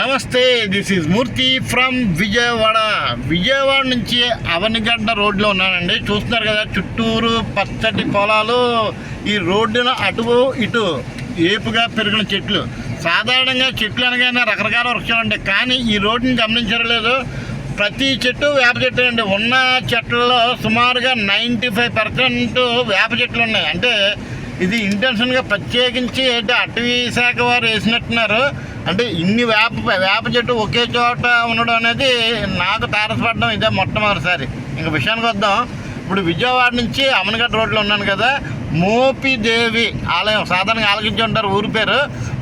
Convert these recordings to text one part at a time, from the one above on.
నమస్తే this is Murthy from Vijayawada Vijayawada నుంచి అవనిగడ్డ రోడ్లో ఉన్నానండి. చూస్తున్నారు కదా చుట్టూరు పచ్చటి పొలాలు ఈ రోడ్డున అటు ఇటు ఏపుగా పెరిగిన చెట్లు. సాధారణంగా చెట్లు అనగానే రకరకాల వృక్షాలు ఉంటాయి కానీ ఈ రోడ్డుని గమనించడం లేదు. ప్రతి చెట్టు వేప చెట్టు అండి. ఉన్న చెట్లలో సుమారుగా నైంటీ ఫైవ్ పర్సెంట్ వేప చెట్లు ఉన్నాయి. అంటే ఇది ఇంటెన్షన్గా ప్రత్యేకించి అంటే అటవీ శాఖ వారు వేసినట్టున్నారు. అంటే ఇన్ని వేప వేప చెట్టు ఒకే చోట ఉండడం అనేది నాకు తారసపడడం ఇదే మొట్టమొదటిసారి. ఇంక విషయానికి వద్దాం. ఇప్పుడు విజయవాడ నుంచి అమనగడ్డ రోడ్లో ఉన్నాను కదా మోపిదేవి ఆలయం సాధారణంగా ఆలోచించి ఉంటారు ఊరి పేరు.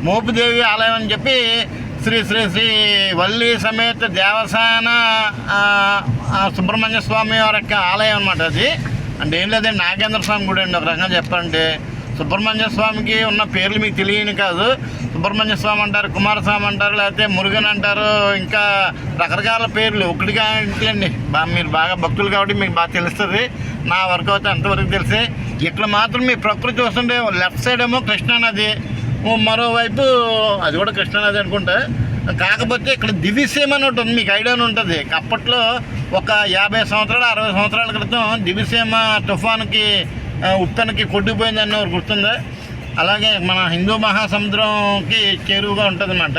మోపిదేవి ఆలయం అని చెప్పి శ్రీ శ్రీ శ్రీ వల్లి సమేత దేవసాన సుబ్రహ్మణ్య స్వామి వారి యొక్క ఆలయం అనమాట అది. అంటే ఏం లేదండి నాగేంద్ర స్వామి గుడి అండి ఒక రకంగా చెప్పాలంటే. సుబ్రహ్మణ్య స్వామికి ఉన్న పేర్లు మీకు తెలియని కాదు. సుబ్రహ్మణ్య స్వామి అంటారు కుమారస్వామి అంటారు లేకపోతే మురుగన్ అంటారు ఇంకా రకరకాల పేర్లు. ఒకటిగా అండి బా మీరు బాగా భక్తులు కాబట్టి మీకు బాగా తెలుస్తుంది. నా వరకు అయితే అంతవరకు తెలిసే. ఇక్కడ మాత్రం మీ ప్రకృతి చూస్తుంటే లెఫ్ట్ సైడ్ ఏమో కృష్ణానది. మరోవైపు అది కూడా కృష్ణానది అనుకుంటా. కాకపోతే ఇక్కడ దివిసీమ అని ఉంటుంది మీకు ఐడియా ఉంటుంది. అప్పట్లో ఒక యాభై సంవత్సరాలు అరవై సంవత్సరాల క్రితం దివిసీమ తుఫాన్కి ఉప్పెనకి కొట్టుకుపోయిందని ఒకటి గుర్తుందా. అలాగే మన హిందూ మహాసముద్రంకి చేరువుగా ఉంటుందన్నమాట.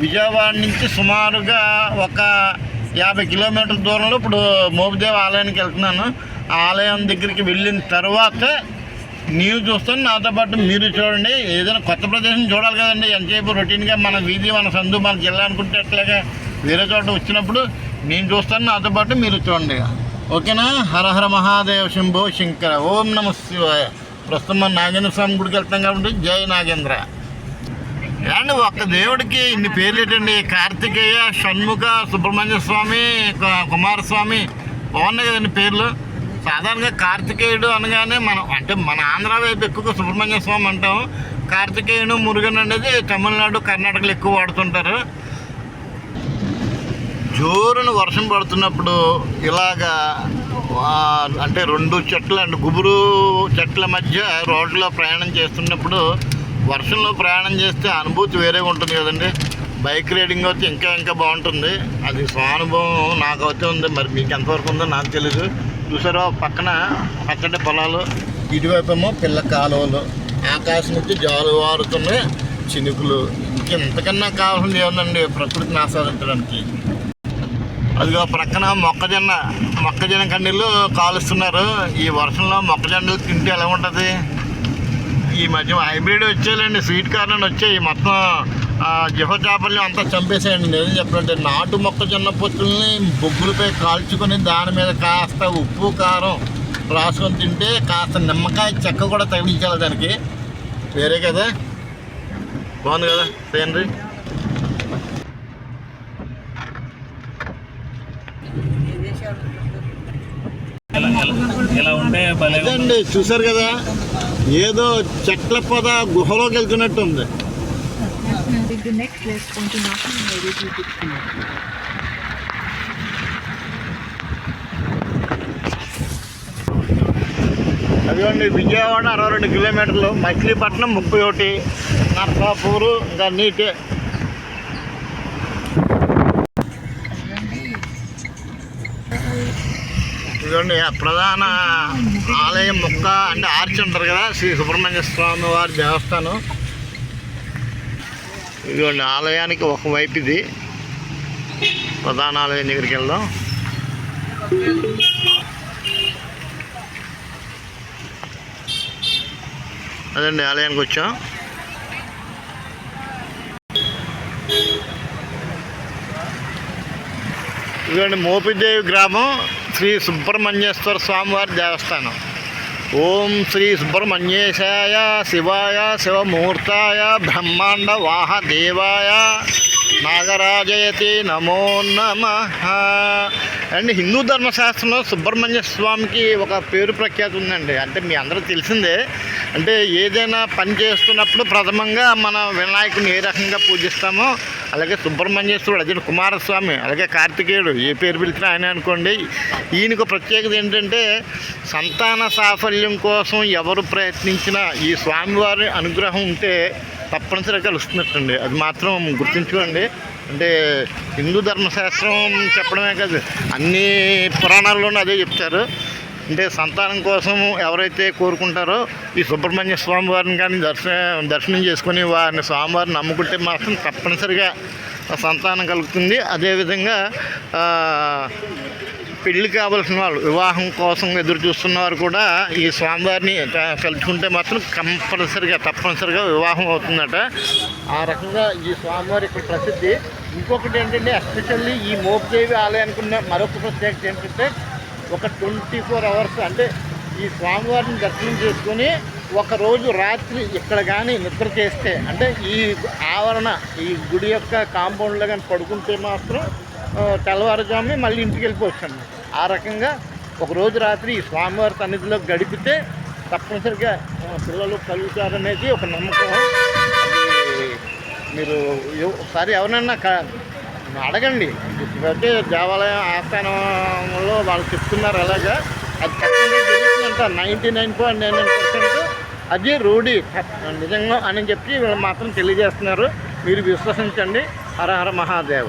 విజయవాడ నుంచి సుమారుగా ఒక యాభై కిలోమీటర్ల దూరంలో ఇప్పుడు మోపిదేవి ఆలయానికి వెళ్తున్నాను. ఆ ఆలయం దగ్గరికి వెళ్ళిన తర్వాత నేను చూస్తాను. నాతో పాటు మీరు చూడండి. ఏదైనా కొత్త ప్రదేశం చూడాలి కదండి. ఎంతసేపు రొటీన్గా మన వీధి మన సందు మన జిల్లా అనుకుంటే అట్లాగా వేరే చోట వచ్చినప్పుడు నేను చూస్తాను. నాతో పాటు మీరు చూడండి. ఓకేనా? హరహర మహాదేవ శంభో శంకర. ఓం నమ శివాయ. ప్రస్తుతం మన నాగేంద్ర స్వామి గుడికి వెళ్తాం కాబట్టి జై నాగేంద్ర. అండ్ ఒక్క దేవుడికి ఇన్ని పేర్లు ఏంటండి? కార్తికేయ షణ్ముఖ సుబ్రహ్మణ్య స్వామి కుమారస్వామి. బాగున్నాయి కదండి పేర్లు. సాధారణంగా కార్తికేయుడు అనగానే మనం అంటే మన ఆంధ్ర వైపు ఎక్కువగా సుబ్రహ్మణ్య స్వామి అంటాం. కార్తికేయుడు మురుగన్ అనేది తమిళనాడు కర్ణాటకలో ఎక్కువ వాడుతుంటారు. జోరును వర్షం పడుతున్నప్పుడు ఇలాగా అంటే రెండు చెట్ల గుబురు చెట్ల మధ్య రోడ్లో ప్రయాణం చేస్తున్నప్పుడు వర్షంలో ప్రయాణం చేస్తే అనుభూతి వేరేగా ఉంటుంది కదండి. బైక్ రైడింగ్ అయితే ఇంకా ఇంకా బాగుంటుంది. అది స్వానుభవం నాకు అయితే ఉంది. మరి మీకు ఎంతవరకు ఉందో నాకు తెలియదు చూసారో పక్కన పచ్చడి పొలాలు ఇటువైపేమో పిల్ల కాలువలు ఆకాశం నుంచి జాలువారుతున్న చినుకులు. ఇంకెంతకన్నా కావాల్సింది ఏముందండి? ప్రకృతిని ఆస్వాదించడానికి. అదిగో ప్రక్కన మొక్కజొన్న మొక్కజొన్న కండీలు కాలుస్తున్నారు. ఈ వర్షంలో మొక్కజొన్నలు తింటే ఎలా ఉంటుంది? ఈ మధ్య హైబ్రిడ్ వచ్చేయాలండి స్వీట్ కార్న్ వచ్చాయి మొత్తం ఆ, జిహ చేపల్ని అంతా చంపేసేయండి. నేను చెప్పాలంటే నాటు మొక్కజొన్న పొత్తుల్ని బొగ్గులపై కాల్చుకొని దాని మీద కాస్త ఉప్పు కారం రాసుకొని తింటే కాస్త నిమ్మకాయ చెక్క కూడా తగిలించాలి దానికి. వేరే కదా? బాగుంది కదా? సేనరీ అదండి చూసారు కదా? ఏదో చెట్ల పొద గుహలోకి వెళ్తున్నట్టు ఉంది అదిగోండి విజయవాడ అరవై రెండు కిలోమీటర్లు మచిలీపట్నం ముప్పై ఒకటి నర్సాపూరు ఇంకా నీటే ఇదిగోండి ప్రధాన ఆలయం మొక్క అంటే ఆర్చి అంటారు కదా శ్రీ సుబ్రహ్మణ్య స్వామి వారి దేవస్థానం. ఇదిగోండి ఆలయానికి ఒకవైపు ఇది. ప్రధాన ఆలయం దగ్గరికి వెళ్దాం. అదండి ఆలయానికి వచ్చాం. ఇదిగోండి మోపిదేవి గ్రామం. శ్రీ సుబ్రహ్మణ్యేశ్వర స్వామివారి దేవస్థానం. ఓం శ్రీ సుబ్రహ్మణ్యేశాయ శివాయ శివమూర్తాయ బ్రహ్మాండ వాహ దేవాయ నాగరాజయతి నమో నమ. అండ్ హిందూ ధర్మశాస్త్రంలో సుబ్రహ్మణ్య స్వామికి ఒక పేరు ప్రఖ్యాతి ఉందండి. అంటే మీ అందరూ తెలిసిందే అంటే ఏదైనా పని చేస్తున్నప్పుడు ప్రథమంగా మన వినాయకుని ఏ రకంగా పూజిస్తామో అలాగే సుబ్రహ్మణ్యేశ్వరుడు అదే కుమారస్వామి అలాగే కార్తికేయుడు ఏ పేరు పిలిచినా ఆయన అనుకోండి. ఈయనకు ప్రత్యేకత ఏంటంటే సంతాన సాఫల్యం కోసం ఎవరు ప్రయత్నించినా ఈ స్వామివారి అనుగ్రహం ఉంటే తప్పనిసరిగా కలుస్తున్నట్టండి. అది మాత్రం గుర్తుంచుకోండి. అంటే హిందూ ధర్మశాస్త్రం చెప్పడమే కాదు అన్ని పురాణాల్లోనూ అదే చెప్తారు. అంటే సంతానం కోసం ఎవరైతే కోరుకుంటారో ఈ సుబ్రహ్మణ్య స్వామి వారిని కానీ దర్శనం దర్శనం చేసుకుని వారిని స్వామివారిని నమ్ముకుంటే మాత్రం తప్పనిసరిగా సంతానం కలుగుతుంది. అదేవిధంగా పెళ్ళి కావలసిన వాళ్ళు వివాహం కోసం ఎదురు చూస్తున్న వారు కూడా ఈ స్వామివారిని త- తలుచుకుంటే మాత్రం కంపల్సరిగా తప్పనిసరిగా వివాహం అవుతుందట. ఆ రకంగా ఈ స్వామివారి ఇక్కడ ప్రసిద్ధి. ఇంకొకటి ఏంటంటే ఎస్పెషల్లీ ఈ మోపదేవి ఆలయానికి ఉన్న మరొక ప్రత్యేకత ఏంటంటే ఒక ట్వంటీ ఫోర్ అవర్స్ అంటే ఈ స్వామివారిని దర్శనం చేసుకొని ఒకరోజు రాత్రి ఇక్కడ కానీ నిద్ర చేస్తే అంటే ఈ ఆవరణ ఈ గుడి యొక్క కాంపౌండ్లో కానీ పడుకుంటే మాత్రం తెల్లవారుజామి తెల్లవారుజామునే మళ్ళీ ఇంటికి వెళ్ళిపోవచ్చు అన్నమాట. ఆ రకంగా ఒకరోజు రాత్రి ఈ స్వామివారి సన్నిధిలో గడిపితే తప్పనిసరిగా పిల్లలు కలుగుతారనేది ఒక నమ్మకం. మీరు ఒకసారి ఎవరైనా అడగండి. ఇప్పుడైతే దేవాలయం ఆస్థానంలో వాళ్ళు చెప్తున్నారు అలాగా అది జరుగుతుందంట. Ninety nine point nine nine percent అది రూఢి. నిజంగా అని చెప్పి వీళ్ళు మాత్రం తెలియజేస్తున్నారు. మీరు విశ్వసించండి. హర హర మహాదేవ.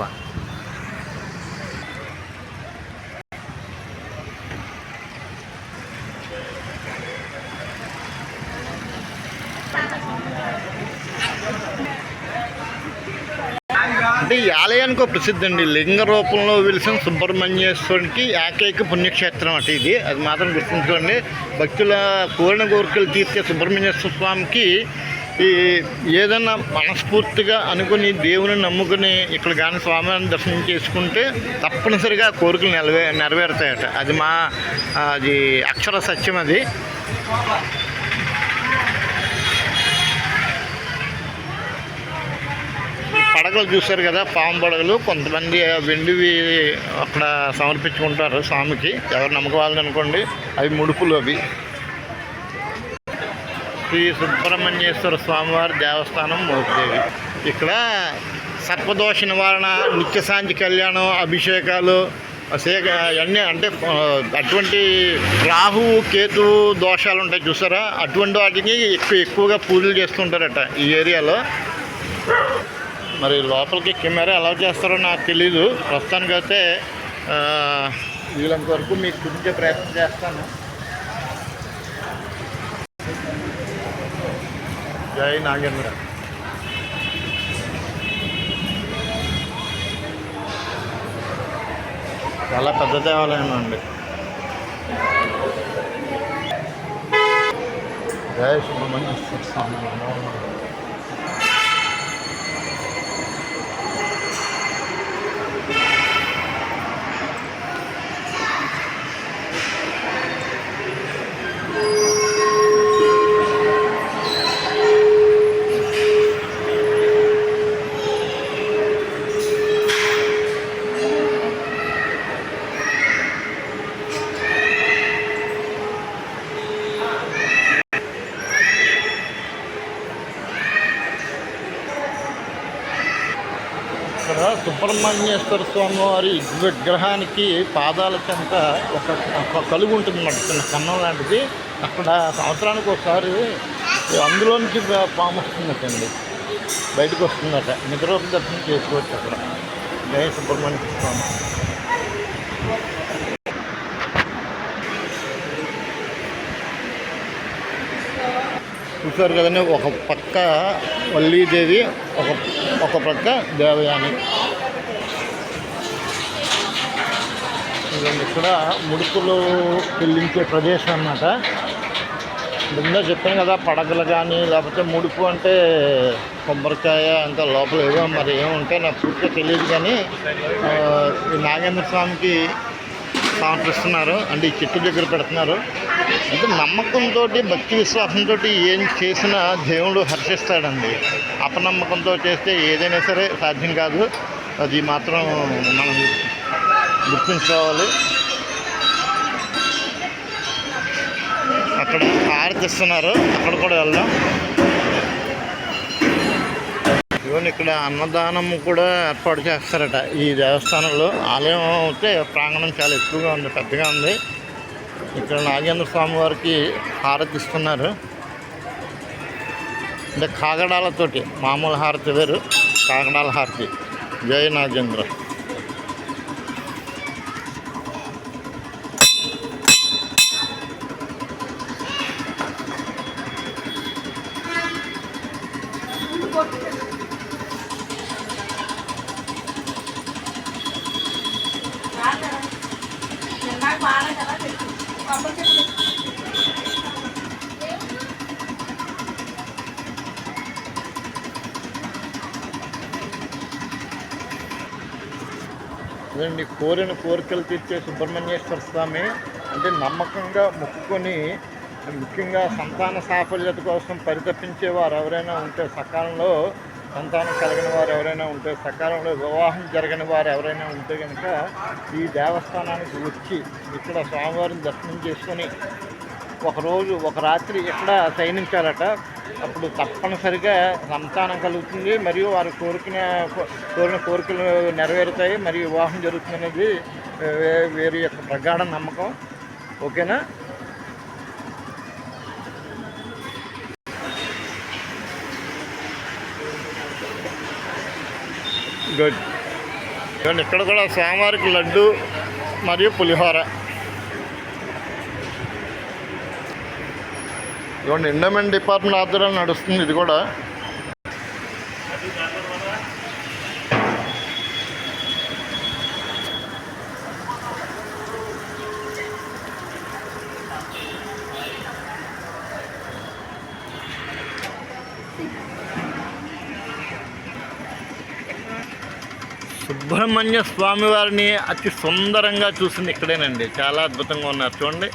అంటే ఈ ఆలయానికి ఒక ప్రసిద్ధి అండి. లింగ రూపంలో వెలిసిన సుబ్రహ్మణ్యేశ్వరునికి ఏకైక పుణ్యక్షేత్రం అట ఇది. అది మాత్రం గుర్తుంచుకోండి. భక్తుల కోరిన కోరికలు తీర్చే సుబ్రహ్మణ్యేశ్వర స్వామికి ఈ ఏదన్నా మనస్ఫూర్తిగా అనుకుని దేవుని నమ్ముకుని ఇక్కడ కానీ స్వామివారిని దర్శనం చేసుకుంటే తప్పనిసరిగా కోరికలు నెరవే నెరవేరుతాయట. అది మా అది అక్షర సత్యం అది. పడగలు చూశారు కదా పాము పడగలు. కొంతమంది వెండివి అక్కడ సమర్పించుకుంటారు స్వామికి. ఎవరు నమ్మకం అనుకోండి అవి ముడుపులు అవి. శ్రీ సుబ్రహ్మణ్యేశ్వర స్వామివారి దేవస్థానం మోపిదేవి. ఇక్కడ సర్పదోష నివారణ నిత్యశాంతి కళ్యాణం అభిషేకాలు సేక అన్నీ అంటే అటువంటి రాహు కేతు దోషాలు ఉంటాయి చూసారా? అటువంటి వాటికి ఎక్కువ ఎక్కువగా పూజలు చేస్తుంటారట ఈ ఏరియాలో. మరి లోపలికి కెమెరా అలౌ చేస్తారో నాకు తెలీదు. ప్రస్తుతానికి అయితే వీళ్ళంత వరకు మీకు చూపించే ప్రయత్నం చేస్తాను. జై నాగేంద్ర. చాలా పెద్ద దేవాలయం అండి. జై సుబ్రహ్మణ్యేశ్వర స్వామి ఇక్కడ సుబ్రహ్మణ్యేశ్వర స్వామి వారి విగ్రహానికి పాదాల చెంత ఒక ఒక కలుగు ఉంటుంది అన్నమాట చిన్న కన్నం లాంటిది. అక్కడ సంవత్సరానికి ఒకసారి అందులోంచి పాము వస్తుందటండి. బయటకు వస్తుందట. నిద్ర దర్శనం చేసుకోవచ్చు అక్కడ. జయ సుబ్రహ్మణ్య స్వామి. చూసారు కదండి ఒక పక్క వల్లీదేవి ఒక ఒక పక్క దేవయాని. ఇదండి ఇక్కడ ముడుపులు చెల్లించే ప్రదేశం అన్నమాట. ముందే చెప్పాను కదా పడగలు కానీ లేకపోతే ముడుపు అంటే కొబ్బరికాయ అంత లోపల ఏదో మరి ఏముంటే నాకు పూర్తిగా తెలియదు కానీ ఈ నాగేంద్ర స్వామికి సమర్పిస్తున్నారు అంటే ఈ చెట్టు దగ్గర పెడుతున్నారు. అంటే నమ్మకంతో భక్తి విశ్వాసంతో ఏం చేసినా దేవుడు హర్షిస్తాడండి. అపనమ్మకంతో చేస్తే ఏదైనా సరే సాధ్యం కాదు. అది మాత్రం మనం గుర్తుంచుకోవాలి. అక్కడ ఆరతిస్తున్నారు అక్కడ కూడా వెళ్దాం. ఇవన్నీ ఇక్కడ అన్నదానం కూడా ఏర్పాటు చేస్తారట. ఈ దేవస్థానంలో ఆలయం అయితే ప్రాంగణం చాలా ఎక్కువగా ఉంది పెద్దగా ఉంది. ఇక్కడ నాగేంద్ర స్వామి వారికి హారతి ఇస్తున్నారు అంటే కాగడాలతోటి మామూలు హారతి వేరు కాగడాల హారతి. జై నాగేంద్ర. ఇదండి కోరిన కోరికలు తీర్చే సుబ్రహ్మణ్యేశ్వర స్వామి అంటే నమ్మకంగా మొక్కుకొని ముఖ్యంగా సంతాన సాఫల్యత కోసం పరితపించేవారు ఎవరైనా ఉంటే సకాలంలో సంతానం కలిగిన వారు ఎవరైనా ఉంటే సకాలంలో వివాహం జరగని వారు ఎవరైనా ఉంటే కనుక ఈ దేవస్థానానికి వచ్చి ఇక్కడ స్వామివారిని దర్శనం చేసుకొని ఒకరోజు ఒక రాత్రి ఇక్కడ శయనించాలట. అప్పుడు తప్పనిసరిగా సంతానం కలుగుతుంది. మరియు వారు కోరికిన కోరిన కోరికలు నెరవేరుతాయి. మరియు వివాహం జరుగుతుంది అనేది వే- యొక్క ప్రగాఢ నమ్మకం. ఓకేనా? గుడ్. చూడండి ఇక్కడ కూడా స్వామివారికి లడ్డు మరియు పులిహోర. ఇదిగోండి ఎండోమెంట్ డిపార్ట్మెంట్ ఆధ్వర్యంలో నడుస్తుంది ఇది కూడా. సుబ్రహ్మణ్య స్వామి వారిని అతి సుందరంగా చూసింది ఇక్కడేనండి. చాలా అద్భుతంగా ఉన్నారు. చూడండి.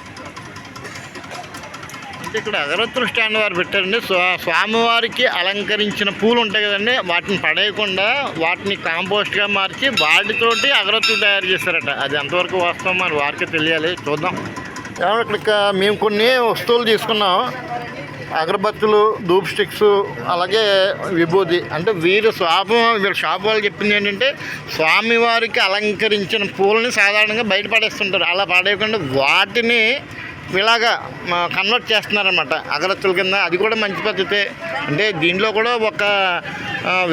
అంటే ఇక్కడ అగరత్తుల స్టాండ్ వారు పెట్టారండి. స్వా- స్వామివారికి అలంకరించిన పూలు ఉంటాయి కదండి. వాటిని పడేయకుండా వాటిని కాంపోస్ట్గా మార్చి వాటితోటి అగరత్తులు తయారు చేస్తారట అది ఎంతవరకు వాస్తవం మరి వారికి తెలియాలి. చూద్దాం. ఇక్కడ మేము కొన్ని వస్తువులు తీసుకున్నాం. అగరబత్తులు ధూప్ స్టిక్స్ అలాగే విభూది అంటే వీరు స్వామి వీళ్ళ షాప్ వాళ్ళు చెప్పింది ఏంటంటే స్వామివారికి అలంకరించిన పూలని సాధారణంగా బయట పడేస్తుంటారు. అలా పడేయకుండా వాటిని ఇలాగా కన్వర్ట్ చేస్తున్నారనమాట అగరత్తుల కింద అది కూడా మంచి పద్ధతే. అంటే దీంట్లో కూడా ఒక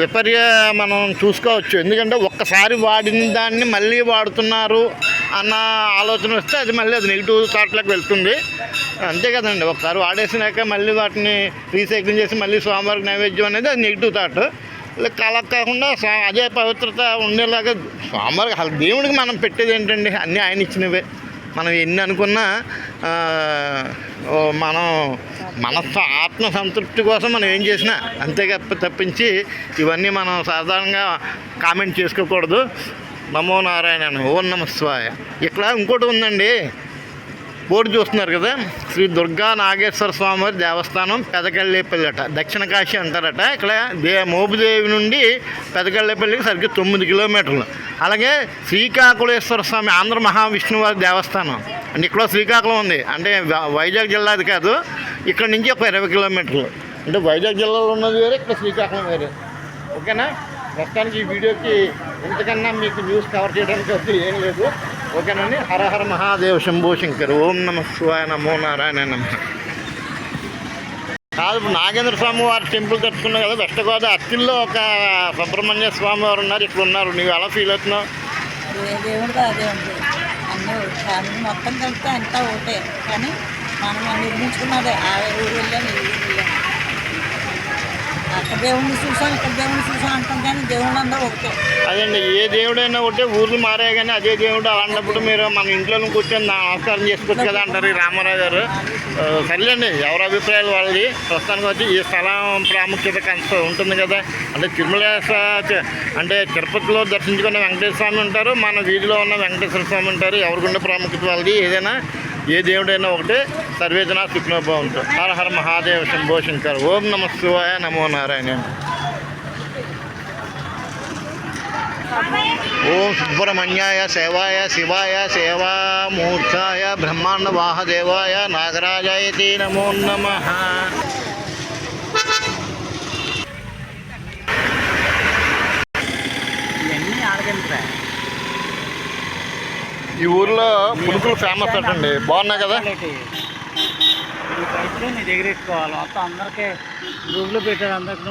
విపర్య మనం చూసుకోవచ్చు. ఎందుకంటే ఒక్కసారి వాడిన దాన్ని మళ్ళీ వాడుతున్నారు అన్న ఆలోచన వస్తే అది మళ్ళీ అది నెగిటివ్ థాట్లోకి వెళ్తుంది. అంతే కదండి. ఒకసారి వాడేసినాక మళ్ళీ వాటిని రీసైక్లింగ్ చేసి మళ్ళీ స్వామివారికి నైవేద్యం అనేది అది నెగిటివ్ థాట్. అలా కాకుండా అదే పవిత్రత ఉండేలాగా స్వామివారికి అసలు దేవుడికి మనం పెట్టేది ఏంటండి? అన్నీ ఆయన ఇచ్చినవే. మనం ఎన్ని అనుకున్నా మనం మనస్సు ఆత్మ సంతృప్తి కోసం మనం ఏం చేసినా అంతే తప్ప తప్పించి ఇవన్నీ మనం సాధారణంగా కామెంట్ చేసుకోకూడదు. నమో నారాయణ ఓం నమస్వాయ ఇక్కడ ఇంకోటి ఉందండి. బోర్డు చూస్తున్నారు కదా? శ్రీ దుర్గా నాగేశ్వర స్వామివారి దేవస్థానం పెదకళ్ళేపల్లి దక్షిణ కాశీ అంటారట. ఇక్కడ దే మోపుదేవి నుండి పెదకళ్ళేపల్లికి సరిగ్గా తొమ్మిది కిలోమీటర్లు. అలాగే శ్రీకాకుళేశ్వర స్వామి ఆంధ్ర మహావిష్ణువారి దేవస్థానం. ఇక్కడ శ్రీకాకుళం ఉంది. అంటే వైజాగ్ జిల్లాది కాదు ఇక్కడ నుంచి ఒక ఇరవై కిలోమీటర్లు. అంటే వైజాగ్ జిల్లాలో ఉన్నది వేరే ఇక్కడ శ్రీకాకుళం వేరే. ఓకేనా? ప్రస్తుతానికి ఈ వీడియోకి ఇంతకన్నా మీకు న్యూస్ కవర్ చేయడానికి వచ్చి ఏం లేదు. ఓకేనండి హరహర మహాదేవ్ శంభో శంకర్. ఓం నమ శివాయ నమో నారాయణ నమ. కాదు నాగేంద్ర స్వామి వారి టెంపుల్ కట్టుకున్నావు కదా వెస్ట్ గోదావరి అత్తిల్లో ఒక సుబ్రహ్మణ్య స్వామి వారు ఉన్నారు ఇక్కడ ఉన్నారు. నువ్వు ఎలా ఫీల్ అవుతున్నావు? ఫ్యామిలీ మొత్తం కలిపితే అంతా ఒకటే కానీ మనం నిర్మించుకున్నదే ఆ ఊరు వెళ్ళాం ఈ ఊరు వెళ్ళాం. అక్కడ దేవుడిని చూసాను ఇక్కడ దేవుడిని చూసాను అంటాం కానీ దేవుడు అందరూ ఒకటే. అదండి ఏ దేవుడైనా ఒకటే ఊర్లు మారే కానీ అదే దేవుడు అలాంటప్పుడు మీరు మన ఇంట్లో కూర్చొని నమస్కారం చేసుకోవచ్చు కదా అంటారు ఈ రామారావు గారు. సర్లేండి ఎవరి అభిప్రాయాలు వాళ్ళది? ప్రస్తుతానికి వచ్చి ఈ స్థలం ప్రాముఖ్యత కొంత ఉంటుంది కదా. అంటే తిరుమల అంటే తిరుపతిలో దర్శించుకున్న వెంకటేశ్వర స్వామి ఉంటారు మన వీధిలో ఉన్న వెంకటేశ్వర స్వామి ఉంటారు ఎవరికుండే ప్రాముఖ్యత వాళ్ళది? ఏదైనా ఏ దేవుడైనా ఒకటే సర్వేజన సుఖ్నోభవంతు హర హర మహాదేవ శంభో శంకర్. ఓం నమ శివాయ నమో నారాయణ. ఓం సుబ్రహ్మణ్యాయ సేవాయ శివాయ సేవామూర్తాయ బ్రహ్మాండ వాహదేవాయ నాగరాజాయతి నమో నమ. ఈ ఊర్లో పులుకులు ఫేమస్ అటండి. బాగున్నాయి కదా? నీ దగ్గర ఎట్టుకోవాలి మొత్తం అందరికీ పెట్టారు అందరికి